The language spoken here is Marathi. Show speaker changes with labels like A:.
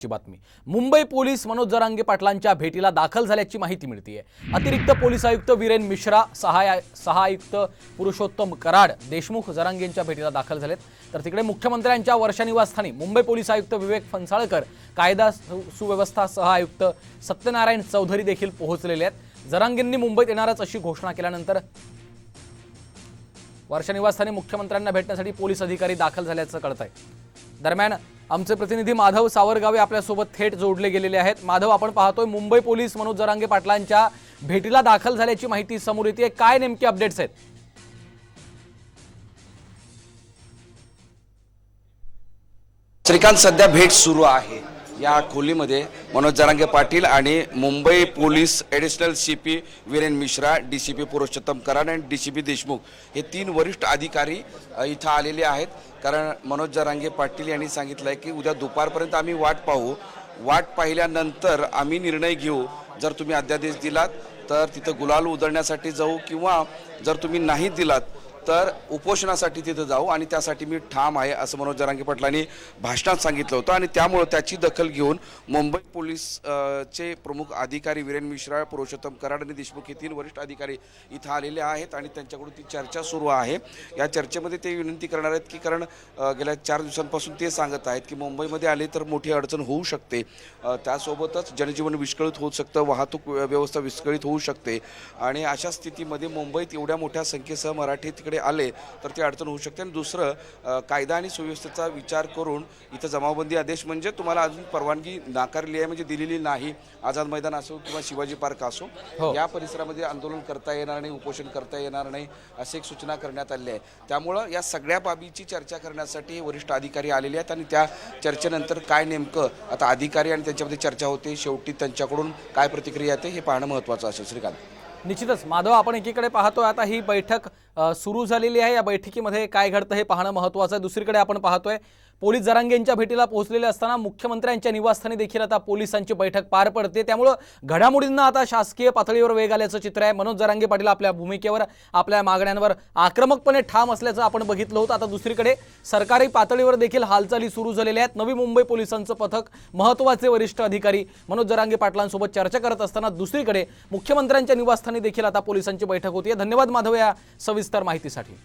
A: ची बातमी. मुंबई पोलीस मनोज जरांगे पाटलांच्या भेटीला दाखल झाल्याची माहिती मिळतीये. अतिरिक्त पोलीस आयुक्त वीरेन मिश्रा सहाय सहा आयुक्त पुरुषोत्तम कराड देशमुख जरांगेंच्या भेटीला दाखल झालेत. तर तिकडे मुख्यमंत्र्यांच्या वर्षा निवासस्थानी मुंबई पोलीस आयुक्त विवेक फणसाळकर कायदा सु- सुव्यवस्था सह आयुक्त सत्यनारायण चौधरी देखील पोहोचलेले आहेत. जरांगेंनी मुंबईत येणारच अशी घोषणा केल्यानंतर वर्षा निवासस्थानी मुख्यमंत्र्यांना भेटण्यासाठी पोलीस अधिकारी दाखल झाल्याचं कळत आहे दरम्यान आमचे प्रतिनिधी माधव सावरगावे आपल्यासोबत थेट जोडले गेलेले आहेत. माधव आपण पाहतोय मुंबई पोलीस मनोज जरांगे पाटलांच्या भेटीला दाखल झाल्याची माहिती समोर येते. काय नेमके अपडेट्स आहेत?
B: श्रीकांत सध्या भेट सुरू आहे. या खोलीमध्ये मनोज जरांगे पाटील आणि Mumbai police additional C P Viren Mishra D C P Purushottam Karad आणि डी सी पी देशमुख हे तीन वरिष्ठ अधिकारी इथं आलेले आहेत. कारण मनोज जरांगे पाटील यांनी सांगितलं आहे की उद्या दुपारपर्यंत आम्ही वाट पाहू. वाट पाहिल्यानंतर आम्ही निर्णय घेऊ. जर तुम्ही अध्यादेश दिलात तर तिथं गुलाल उधळण्यासाठी जाऊ किंवा जर तुम्ही नाही दिलात तर उपोषणासाठी तिथं जाऊ आणि त्यासाठी मी ठाम आहे असं मनोज जरांगे पाटलांनी भाषणात सांगितलं होतं. आणि त्यामुळं त्याची दखल घेऊन मुंबई पोलीस चे प्रमुख अधिकारी वीरेन मिश्रा पुरुषोत्तम कराड आणि देशमुख हे तीन वरिष्ठ अधिकारी इथं आलेले आहेत आणि त्यांच्याकडून ती चर्चा सुरू आहे. या चर्चेमध्ये ते विनंती करणार आहेत की कारण गेल्या चार दिवसांपासून ते सांगत आहेत की मुंबईमध्ये आले तर मोठी अडचण होऊ शकते. त्यासोबतच जनजीवन विस्कळीत होऊ शकतं वाहतूक व्यवस्था विस्कळीत होऊ शकते. आणि अशा स्थितीमध्ये मुंबईत एवढ्या मोठ्या संख्येसह मराठी तिकडे आले तर ती अडचण होऊ शकते. आणि दुसरं कायदा आणि सुव्यवस्थेचा विचार करून इथं जमावबंदी आदेश म्हणजे तुम्हाला अजून परवानगी नाकारली आहे म्हणजे दिलेली नाही. आझाद मैदान असो किंवा शिवाजी पार्क असो
A: हो.
B: या परिसरामध्ये आंदोलन करता येणार नाही उपोषण करता येणार नाही अशी एक सूचना करण्यात आली आहे. त्यामुळं या सगळ्या बाबीची चर्चा करण्यासाठी हे वरिष्ठ अधिकारी आलेले आहेत आणि त्या चर्चेनंतर काय नेमकं आता अधिकारी आणि त्यांच्यामध्ये चर्चा होते शेवटी त्यांच्याकडून काय प्रतिक्रिया येते हे पाहणं महत्त्वाचं असेल. श्रीकांत.
A: निश्चितच. माधव आपण एकीकडे पाहतोय आता ही बैठक सुरू झालेली आहे. या बैठकीमध्ये काय घडतं हे पाहणं महत्त्वाचं आहे. दुसरीकडे आपण पाहतोय पोलीस जरांगेंच्या भेटीला पोहोचलेले असताना मुख्यमंत्र्यांच्या निवासस्थानी देखील आता पोलिसांची बैठक पार पडते. त्यामुळं घडामोडींना आता शासकीय पातळीवर वेग आल्याचं चित्र आहे. मनोज जरांगे पाटील आपल्या भूमिकेवर आपल्या मागण्यांवर आक्रमकपणे ठाम असल्याचं आपण बघितलं होतं. आता दुसरीकडे सरकारी पातळीवर देखील हालचाली सुरू झालेल्या आहेत. नवी मुंबई पोलिसांचं पथक महत्त्वाचे वरिष्ठ अधिकारी मनोज जरांगे पाटलांसोबत चर्चा करत असताना दुसरीकडे मुख्यमंत्र्यांच्या निवासस्थानी देखील आता पोलिसांची बैठक होती धन्यवाद माधव या सविस्तर माहितीसाठी.